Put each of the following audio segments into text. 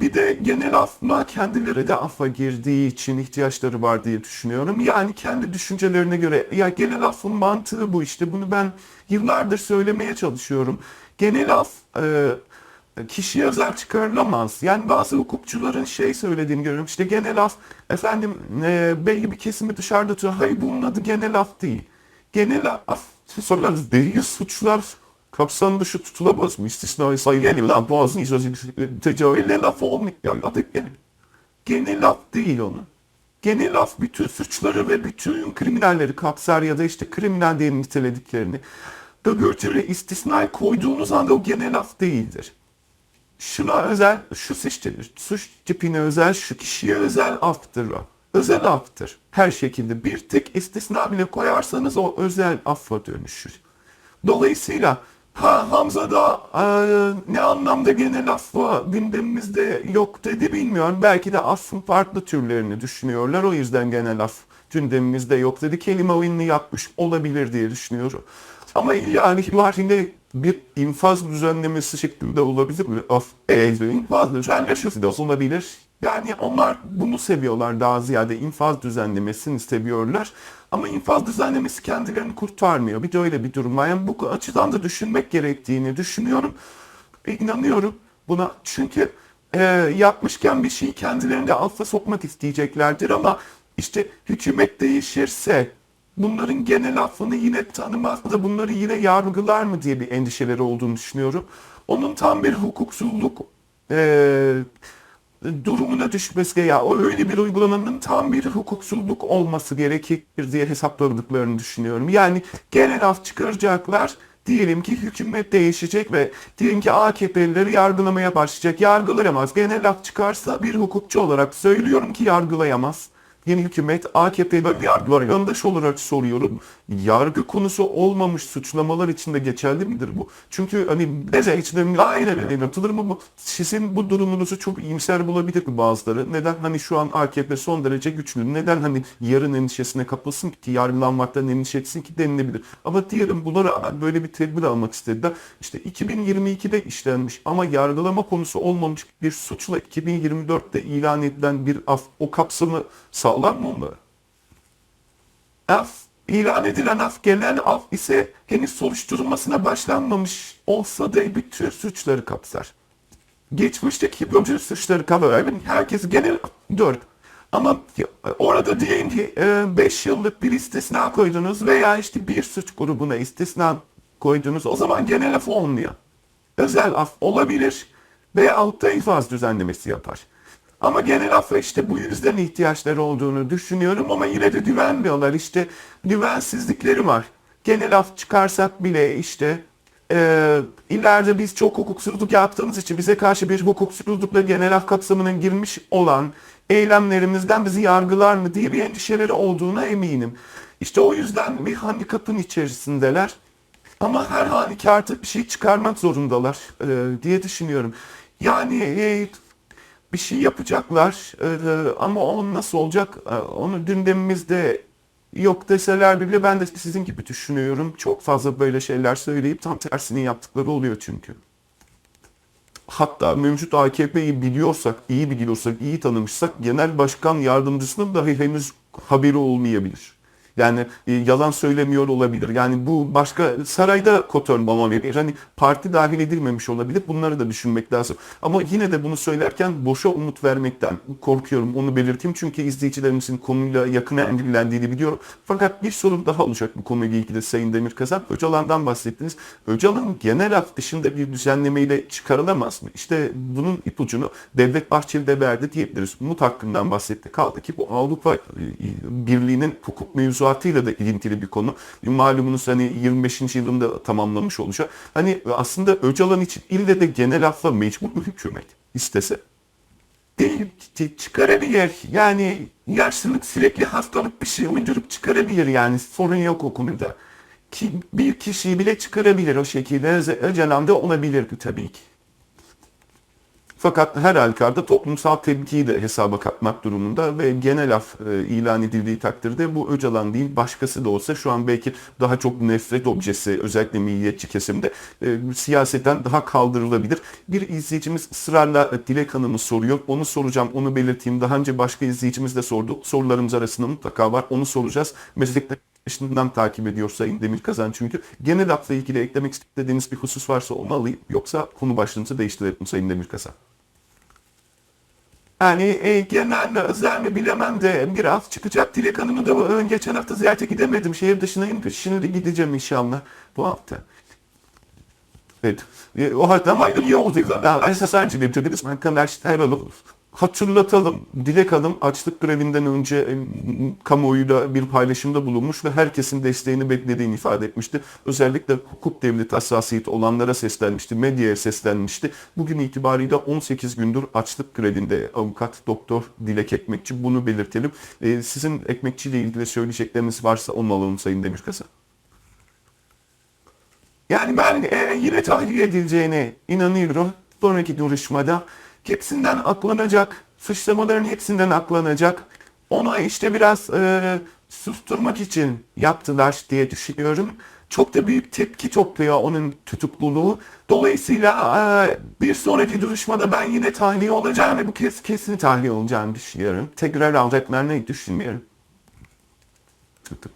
bir de genel afma kendileri de affa girdiği için ihtiyaçları var diye düşünüyorum. Yani kendi düşüncelerine göre ya genel affın mantığı bu işte bunu ben yıllardır söylemeye çalışıyorum. Genel af e, kişiye özel çıkarılamaz. Yani bazı hukukçuların şey söylediğini görüyorum. İşte genel af efendim e, belli bir kesimi dışarıda tutuyor. Hayır bunun adı genel af değil. Genel af sorularız değil suçlar kapsam dışı tutulamaz mı? İstisnai sayı genel af boğazın icazı tecavüle laf olmuyor. Adı genel. Genel af değil onun. Genel af bütün suçları ve bütün kriminalleri kapsar ya da işte kriminal diye nitelediklerini da götürü istisnai koyduğunuz anda o genel af değildir şuna özel, şu işte suç tipine özel, şu kişiye özel aftır o. Özel aftır. Her şekilde bir tek istisna bile koyarsanız o özel affa dönüşür. Dolayısıyla ha Hamza da e, ne anlamda genel affa gündemimizde yok dedi bilmiyorum. Belki de affın farklı türlerini düşünüyorlar. O yüzden genel af gündemimizde yok dedi. Kelime oyununu yapmış olabilir diye düşünüyorum. Ama yani haricinde bir infaz düzenlemesi şeklinde olabilir mi? Af, e, infaz düzenlemesi de olabilir. Yani onlar bunu seviyorlar daha ziyade infaz düzenlemesini seviyorlar. Ama infaz düzenlemesi kendilerini kurtarmıyor. Bir de öyle bir durum var. Yani bu açıdan da düşünmek gerektiğini düşünüyorum. E, inanıyorum buna. Çünkü e, yapmışken bir şeyi kendilerine alfa sokmak isteyeceklerdir ama işte hükümet değişirse bunların genel affını yine tanımaz da bunları yine yargılar mı diye bir endişeleri olduğunu düşünüyorum. Onun tam bir hukuksuzluk e, durumuna düşmesi ya öyle bir uygulamanın tam bir hukuksuzluk olması gerekir diye hesapladıklarını düşünüyorum. Yani genel af çıkaracaklar diyelim ki hükümet değişecek ve diyelim ki AKP'lileri yargılamaya başlayacak. Yargılayamaz. Genel af çıkarsa bir hukukçu olarak söylüyorum ki yargılayamaz yeni hükümet AKP'de yargılar yandaş olarak soruyorum. Yargı konusu olmamış suçlamalar içinde geçerli midir bu? Çünkü hani neze içinde aynen atılır mı bu? Sizin bu durumunuzu çok iyimser bulabilir mi bazıları? Neden hani şu an AKP son derece güçlü? Neden hani yarın endişesine kapılsın ki yargılanmaktan endişe etsin ki denilebilir. Ama diyelim bunlara böyle bir tedbir almak istediler. İşte 2022'de işlenmiş ama yargılama konusu olmamış bir suçla 2024'te ilan edilen bir af o kapsamı sağlar onları? Af, ilan edilen af gelen af ise henüz soruşturulmasına başlanmamış olsa da bütün suçları kapsar. Geçmişteki bütün suçları kapsar. Yani herkes genel dört. Ama orada diyelim ki 5 yıllık bir istisna koydunuz veya işte bir suç grubuna istisna koydunuz o zaman genel af olmuyor. Özel af olabilir veya altta infaz düzenlemesi yapar. Ama genel affa işte bu yüzden ihtiyaçları olduğunu düşünüyorum ama yine de güvenmiyorlar. İşte güvensizlikleri var. Genel af çıkarsak bile işte e, ileride biz çok hukuksuzluk yaptığımız için bize karşı bir hukuksuzlukla genel af kapsamına girmiş olan eylemlerimizden bizi yargılar mı diye bir endişeleri olduğuna eminim. İşte o yüzden bir handikapın içerisindeler. Ama her halükarda bir şey çıkarmak zorundalar e, diye düşünüyorum. Yani e, bir şey yapacaklar e, ama o nasıl olacak e, onu gündemimizde yok deseler bile ben de sizin gibi düşünüyorum. Çok fazla böyle şeyler söyleyip tam tersini yaptıkları oluyor çünkü. Hatta mevcut AKP'yi biliyorsak, iyi biliyorsak, iyi tanımışsak genel başkan yardımcısının dahi henüz haberi olmayabilir. Yani e, yalan söylemiyor olabilir. Yani bu başka sarayda kotorlama verir. Hani parti dahil edilmemiş olabilir. Bunları da düşünmek lazım. Ama yine de bunu söylerken boşa umut vermekten korkuyorum. Onu belirteyim. Çünkü izleyicilerimizin konuyla yakın ilgilendiğini biliyorum. Fakat bir sorun daha olacak bu konuyla ilgili Sayın Demirkazan. Öcalan'dan bahsettiniz. Öcalan genel af dışında bir düzenlemeyle çıkarılamaz mı? İşte bunun ipucunu Devlet Bahçeli de verdi diyebiliriz. Umut hakkından bahsetti. Kaldı ki bu Avrupa e, Birliği'nin hukuk mevzu mevzuatıyla da ilintili bir konu. Malumunuz hani 25. yılında tamamlamış olacak. Hani aslında Öcalan için ille de genel afla mecbur mu hükümet istese? Değil, çıkarabilir. Yani yaşlılık sürekli hastalık bir şey uydurup çıkarabilir yani sorun yok o konuda. Ki bir kişiyi bile çıkarabilir o şekilde. Öcalan da olabilir tabii ki. Fakat her halükarda toplumsal tepkiyi de hesaba katmak durumunda ve genel af e, ilan edildiği takdirde bu Öcalan değil başkası da olsa şu an belki daha çok nefret objesi özellikle milliyetçi kesimde e, siyaseten daha kaldırılabilir. Bir izleyicimiz ısrarla e, Dilek Hanım'ı soruyor. Onu soracağım, onu belirteyim. Daha önce başka izleyicimiz de sordu. Sorularımız arasında mutlaka var. Onu soracağız. Meslekte Şimdiden takip ediyor Sayın Demir Kazan çünkü. Genel hafla ilgili eklemek istediğiniz bir husus varsa onu alayım. Yoksa konu başlığınızı değiştirelim Sayın Demir Kazan. Yani e, genel özel mi bilemem de biraz çıkacak Dilek Hanım'ı da geçen hafta ziyarete gidemedim. Şehir dışındayım. Şimdi gideceğim inşallah bu hafta. Evet. E, O halde hayır iyi oldu. Ben esas önce bir türlü ben arkadaşlar hatırlatalım. Dilek Hanım açlık grevinden önce kamuoyuyla bir paylaşımda bulunmuş ve herkesin desteğini beklediğini ifade etmişti. Özellikle hukuk devleti hassasiyeti olanlara seslenmişti, medyaya seslenmişti. Bugün itibariyle 18 gündür açlık grevinde avukat doktor Dilek Ekmekçi bunu belirtelim. E, sizin Ekmekçi ile ilgili söyleyecekleriniz varsa onu alalım Sayın Demirkasa. Yani ben e, yine tahliye edileceğine inanıyorum. Sonraki duruşmada hepsinden aklanacak, suçlamaların hepsinden aklanacak. Ona işte biraz e, susturmak için yaptılar diye düşünüyorum. Çok da büyük tepki topluyor onun tutukluluğu. Dolayısıyla e, bir sonraki duruşmada ben yine tahliye olacağım ve bu kez kesin tahliye olacağını düşünüyorum. Tekrar alacaklarını düşünmüyorum.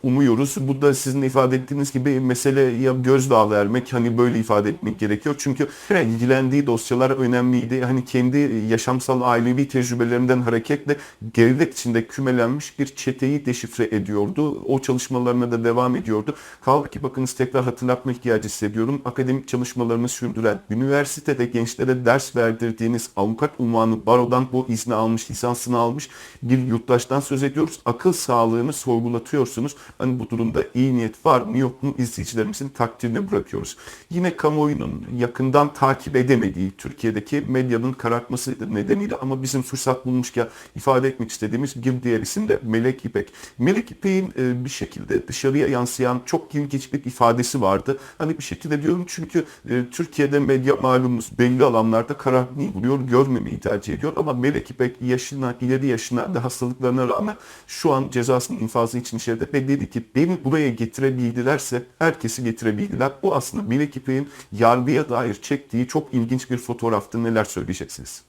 Umuyoruz. Bu da sizin ifade ettiğiniz gibi mesele ya gözdağı vermek hani böyle ifade etmek gerekiyor. Çünkü ilgilendiği dosyalar önemliydi. Hani kendi yaşamsal ailevi tecrübelerinden hareketle gerilek içinde kümelenmiş bir çeteyi deşifre ediyordu. O çalışmalarına da devam ediyordu. Kaldı ki bakınız tekrar hatırlatma ihtiyacı hissediyorum. Akademik çalışmalarını sürdüren, üniversitede gençlere ders verdirdiğiniz avukat unvanı barodan bu izni almış, lisansını almış bir yurttaştan söz ediyoruz. Akıl sağlığını sorgulatıyorsunuz. Hani bu durumda iyi niyet var mı yok mu izleyicilerimizin takdirine bırakıyoruz. Yine kamuoyunun yakından takip edemediği Türkiye'deki medyanın karartması nedeniyle ama bizim fırsat bulmuşken ifade etmek istediğimiz bir diğer isim de Melek İpek. Melek İpek'in e, bir şekilde dışarıya yansıyan çok ilginç bir ifadesi vardı. Hani bir şekilde diyorum çünkü e, Türkiye'de medya malumunuz belli alanlarda karartmayı buluyor, görmemeyi tercih ediyor. Ama Melek İpek yaşına, ileri yaşına da hastalıklarına rağmen şu an cezasının infazı için içeride ki beni buraya getirebildilerse herkesi getirebildiler. Bu aslında Melek İpek'in yargıya dair çektiği çok ilginç bir fotoğraftı. Neler söyleyeceksiniz?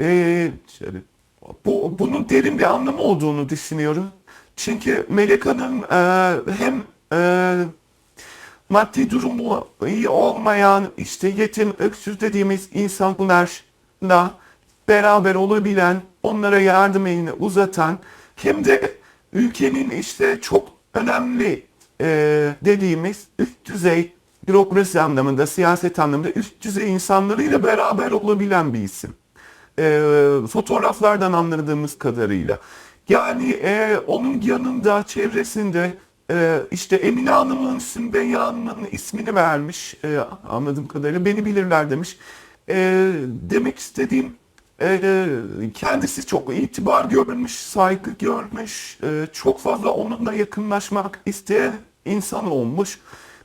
Ee, şöyle, bu, bunun derin bir anlamı olduğunu düşünüyorum. Çünkü Melek Hanım e, hem e, maddi durumu iyi olmayan, işte yetim, öksüz dediğimiz insanlarla beraber olabilen, onlara yardım elini uzatan, hem de ülkenin işte çok önemli e, dediğimiz üst düzey bürokrasi anlamında, siyaset anlamında üst düzey insanlarıyla beraber olabilen bir isim. E, fotoğraflardan anladığımız kadarıyla. Yani e, onun yanında, çevresinde e, işte Emine Hanım'ın, Sümeyye Hanım'ın ismini vermiş e, anladığım kadarıyla. Beni bilirler demiş. E, demek istediğim e, kendisi çok itibar görmüş, saygı görmüş, e, çok fazla onunla yakınlaşmak isteyen insan olmuş.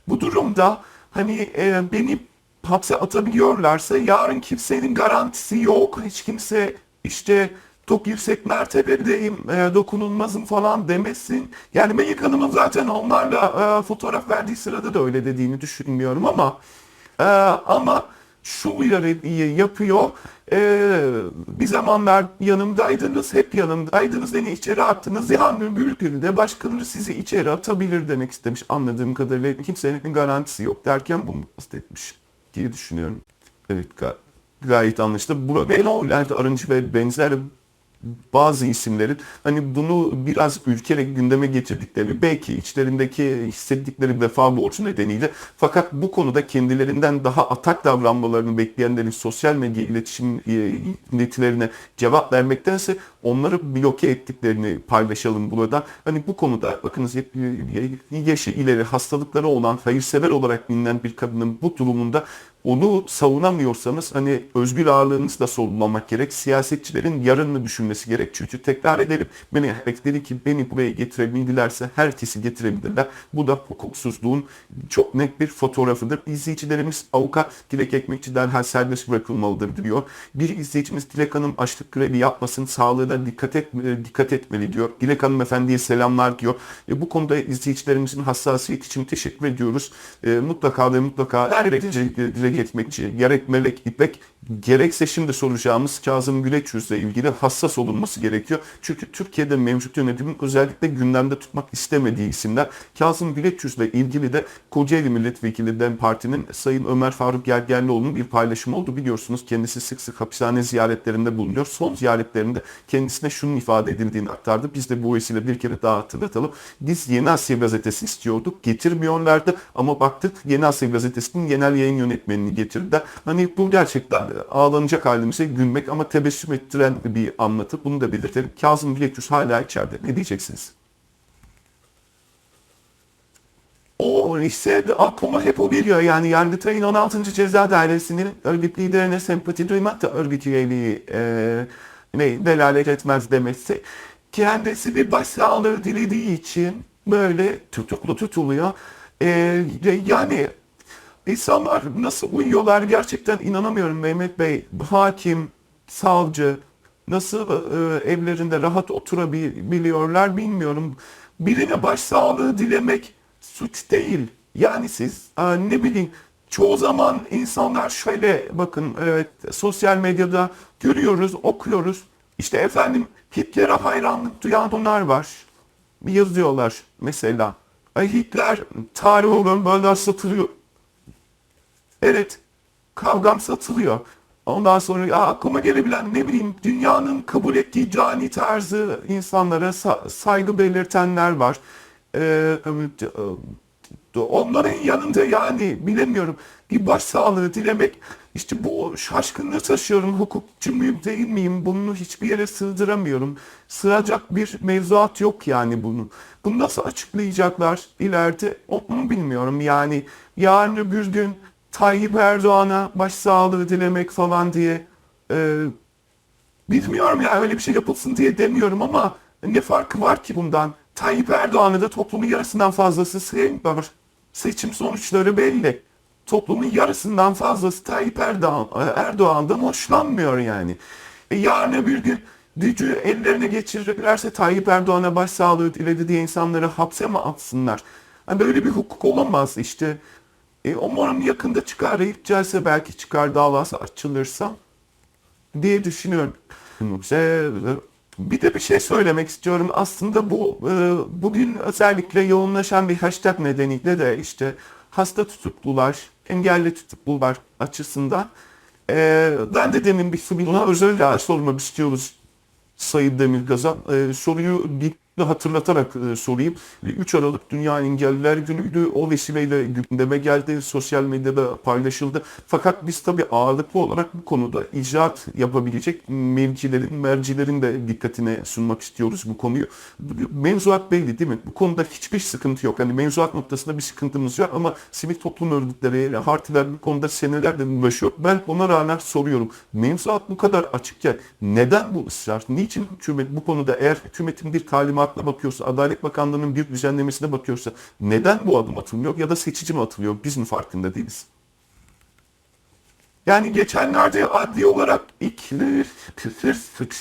Bu durumda hani e, beni hapse atabiliyorlarsa yarın kimsenin garantisi yok. Hiç kimse işte çok yüksek mertebedeyim, e, dokunulmazım falan demesin. Yani Melek Hanım'ın zaten onlarla e, fotoğraf verdiği sırada da öyle dediğini düşünmüyorum ama e, ama şu uyarıyı yapıyor. E, bir zamanlar yanımdaydınız, hep yanımdaydınız, beni içeri attınız. Yarın bir günde başkaları sizi içeri atabilir demek istemiş. Anladığım kadarıyla kimsenin garantisi yok derken bunu kastetmiş diye düşünüyorum. Evet ga- gayet anlaşıldı. Bu Benoğlu'larda arıncı ve benzer bazı isimlerin hani bunu biraz ülkeyle gündeme getirdikleri belki içlerindeki hissettikleri vefa borcu nedeniyle fakat bu konuda kendilerinden daha atak davranmalarını bekleyenlerin sosyal medya iletişim e, iletilerine cevap vermektense onları bloke ettiklerini paylaşalım burada. Hani bu konuda bakınız hep e, yaşı ileri hastalıkları olan hayırsever olarak bilinen bir kadının bu durumunda onu savunamıyorsanız hani özgür ağırlığınızı da savunmamak gerek. Siyasetçilerin yarınını düşünmesi gerek. Çünkü tekrar edelim. Beni dedi ki beni buraya getirebildilerse herkesi getirebilirler. Bu da hukuksuzluğun çok net bir fotoğrafıdır. İzleyicilerimiz avukat Dilek Ekmekçi derhal serbest bırakılmalıdır diyor. Bir izleyicimiz Dilek Hanım açlık grevi yapmasın, sağlığına dikkat, et, dikkat etmeli diyor. Dilek Hanım efendiye selamlar diyor. E, bu konuda izleyicilerimizin hassasiyet için teşekkür ediyoruz. E, mutlaka ve mutlaka her Dilek Ekmekçi, gerek Melek İpek, gerekse şimdi soracağımız Kazım Güleçyüz'le ilgili hassas olunması gerekiyor. Çünkü Türkiye'de mevcut yönetimin özellikle gündemde tutmak istemediği isimler. Kazım Güleçyüz'le ilgili de Kocaeli Milletvekili DEM Parti'nin Sayın Ömer Faruk Gergerlioğlu'nun bir paylaşımı oldu. Biliyorsunuz kendisi sık sık hapishane ziyaretlerinde bulunuyor. Son ziyaretlerinde kendisine şunun ifade edildiğini aktardı. Biz de bu vesile bir kere daha hatırlatalım. Biz Yeni Asya gazetesi istiyorduk. Getirmiyorlardı ama baktık Yeni Asya gazetesinin genel yayın yönetmenini getirdiler. Hani bu gerçekten ağlanacak halimize gülmek ama tebessüm ettiren bir anlatı. Bunu da belirtelim. Kazım Bilekçüz hala içeride. Ne diyeceksiniz? O işte aklıma hep o geliyor. Yani Yargıtay'ın 16. Ceza Dairesi'nin örgüt liderine sempati duymak da örgüt üyeliği e, ne, delalet etmez demesi. Kendisi bir başsağlığı dilediği için böyle tutuklu tutuluyor. E, yani İnsanlar nasıl uyuyorlar gerçekten inanamıyorum Mehmet Bey. Hakim, savcı nasıl e, evlerinde rahat oturabiliyorlar bilmiyorum. Birine başsağlığı dilemek suç değil. Yani siz e, ne bileyim çoğu zaman insanlar şöyle bakın evet sosyal medyada görüyoruz, okuyoruz. İşte efendim Hitler'e hayranlık duyan onlar var. Yazıyorlar mesela. Hitler tarih olur böyle satılıyor Evet, kavgam satılıyor. Ondan sonra ya aklıma gelebilen ne bileyim dünyanın kabul ettiği cani tarzı insanlara sa- saygı belirtenler var. Ee, onların yanında yani bilemiyorum bir başsağlığı dilemek işte bu şaşkınlığı taşıyorum hukukçu muyum değil miyim bunu hiçbir yere sığdıramıyorum. Sığacak bir mevzuat yok yani bunu. Bunu nasıl açıklayacaklar ileride onu bilmiyorum yani yarın öbür gün Tayyip Erdoğan'a başsağlığı dilemek falan diye e, bilmiyorum ya öyle bir şey yapılsın diye demiyorum ama ne farkı var ki bundan? Tayyip Erdoğan'ı da toplumun yarısından fazlası sevmiyor. Seçim sonuçları belli. Toplumun yarısından fazlası Tayyip Erdoğan, Erdoğan'dan hoşlanmıyor yani. E yarın bir gün gücü ellerine geçirirlerse Tayyip Erdoğan'a başsağlığı diledi diye insanları hapse mi atsınlar? Yani böyle bir hukuk olamaz işte. E, umarım yakında çıkar. Celse belki çıkar davası açılırsa diye düşünüyorum. Bir de bir şey söylemek istiyorum. Aslında bu e, bugün özellikle yoğunlaşan bir hashtag nedeniyle de işte hasta tutuklular, engelli tutuklular açısından e, ben de demin bir buna özel sormak istiyoruz Sayın Demirgaz'a. E, soruyu bir hatırlatarak e, sorayım. 3 Aralık Dünya Engelliler Günü'ydü. O vesileyle gündeme geldi. Sosyal medyada paylaşıldı. Fakat biz tabii ağırlıklı olarak bu konuda icraat yapabilecek mevcilerin, mercilerin de dikkatine sunmak istiyoruz bu konuyu. Mevzuat belli değil mi? Bu konuda hiçbir sıkıntı yok. Yani mevzuat noktasında bir sıkıntımız yok ama sivil toplum örgütleri, hartiler bu konuda senelerdir uğraşıyor. Ben ona rağmen soruyorum. Mevzuat bu kadar açıkken neden bu ısrar? Niçin hükümet bu konuda eğer hükümetin bir talimat farklı bakıyorsa, Adalet Bakanlığı'nın bir düzenlemesine bakıyorsa neden bu adım atılmıyor ya da seçici mi atılıyor? Biz mi farkında değiliz? Yani geçenlerde adli olarak küfür suç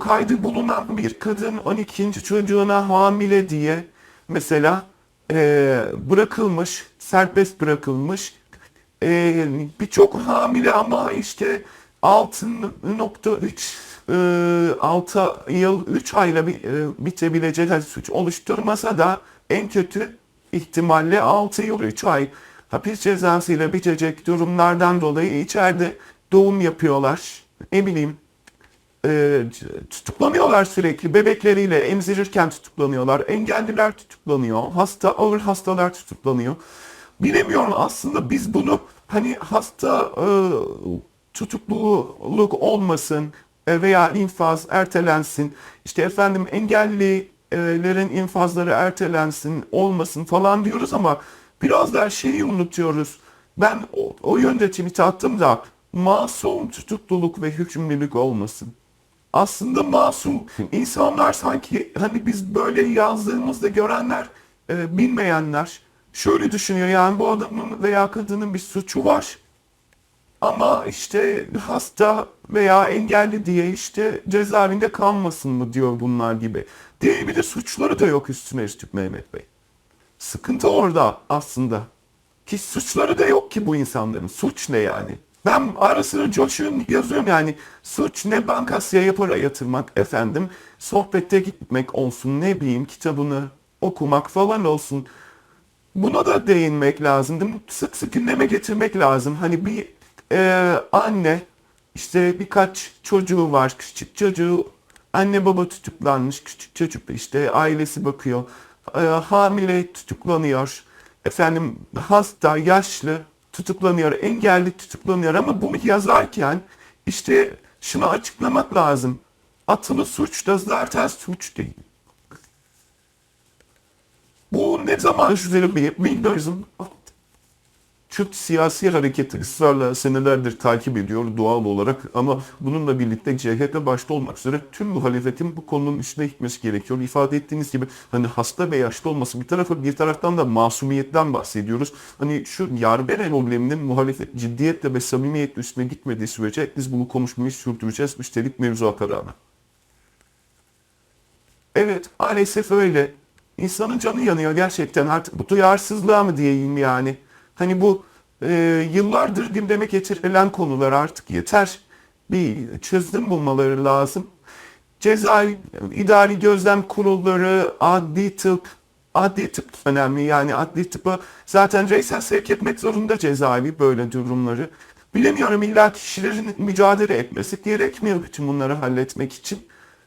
kaydı bulunan bir kadın 12. çocuğuna hamile diye mesela e, bırakılmış, serbest bırakılmış. E, Birçok hamile ama işte 6.3 6 ee, yıl 3 ayla e, bitebilecek suç oluşturmasa da en kötü ihtimalle 6 yıl 3 ay hapis cezasıyla bitecek durumlardan dolayı içeride doğum yapıyorlar. Ne bileyim e, tutuklanıyorlar sürekli. Bebekleriyle emzirirken tutuklanıyorlar. Engelliler tutuklanıyor. Hasta, ağır hastalar tutuklanıyor. Bilemiyorum aslında biz bunu hani hasta e, tutukluluk olmasın, veya infaz ertelensin. İşte efendim engellilerin infazları ertelensin, olmasın falan diyoruz ama biraz da şeyi unutuyoruz. Ben o, o yönde tweet attım da masum tutukluluk ve hükümlülük olmasın. Aslında masum insanlar sanki hani biz böyle yazdığımızda görenler, e, bilmeyenler şöyle düşünüyor yani bu adamın veya kadının bir suçu var. Ama işte hasta veya engelli diye işte cezaevinde kalmasın mı diyor bunlar gibi. Değil bir de suçları da yok üstüne üstlük Mehmet Bey. Sıkıntı orada aslında. Ki suçları da yok ki bu insanların. Suç ne yani? Ben ara sıra coşuyorum yazıyorum yani suç ne bankasya para yatırmak efendim sohbette gitmek olsun ne bileyim kitabını okumak falan olsun. Buna da değinmek lazım? Sık sık gündeme getirmek lazım. Hani bir e, anne işte birkaç çocuğu var küçük çocuğu anne baba tutuklanmış küçük çocuk işte ailesi bakıyor E, hamile tutuklanıyor efendim hasta yaşlı tutuklanıyor engelli tutuklanıyor ama bunu yazarken işte şunu açıklamak lazım atılı suç da zaten suç değil. Bu ne zaman üzerine bilmiyorum. Kürt siyasi hareketi ısrarla senelerdir takip ediyor doğal olarak ama bununla birlikte CHP başta olmak üzere tüm muhalefetin bu konunun üstüne gitmesi gerekiyor. İfade ettiğiniz gibi hani hasta ve yaşlı olması bir tarafı bir taraftan da masumiyetten bahsediyoruz. Hani şu Yarberen probleminin muhalefet ciddiyetle ve samimiyetle üstüne gitmediği sürece biz bunu konuşmayı sürdüreceğiz. Üstelik mevzuata rağmen. Evet maalesef öyle. İnsanın canı yanıyor gerçekten artık bu duyarsızlığa mı diyeyim yani. Hani bu e, yıllardır gündeme getirilen konular artık yeter. Bir çözüm bulmaları lazım. Cezai, idari gözlem kurulları, adli tıp, adli tıp önemli yani adli tıpı zaten reisen sevk etmek zorunda cezaevi böyle durumları. Bilemiyorum illa kişilerin mücadele etmesi gerekmiyor bütün bunları halletmek için.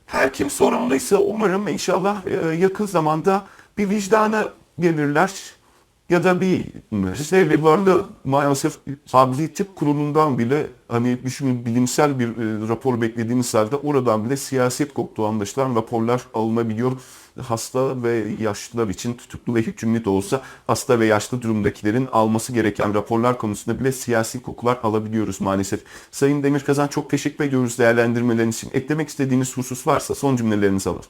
Her kim sorumluysa umarım inşallah e, yakın zamanda bir vicdana gelirler ya da bir şey vardı maalesef adli tıp kurulundan bile hani düşünün bilimsel bir e, rapor beklediğimiz halde oradan bile siyaset koktuğu anlaşılan raporlar alınabiliyor. Hasta ve yaşlılar için tutuklu ve hükümlü de olsa hasta ve yaşlı durumdakilerin alması gereken raporlar konusunda bile siyasi kokular alabiliyoruz maalesef. Sayın Demirkazan çok teşekkür ediyoruz değerlendirmeleriniz için. Eklemek istediğiniz husus varsa son cümlelerinizi alın.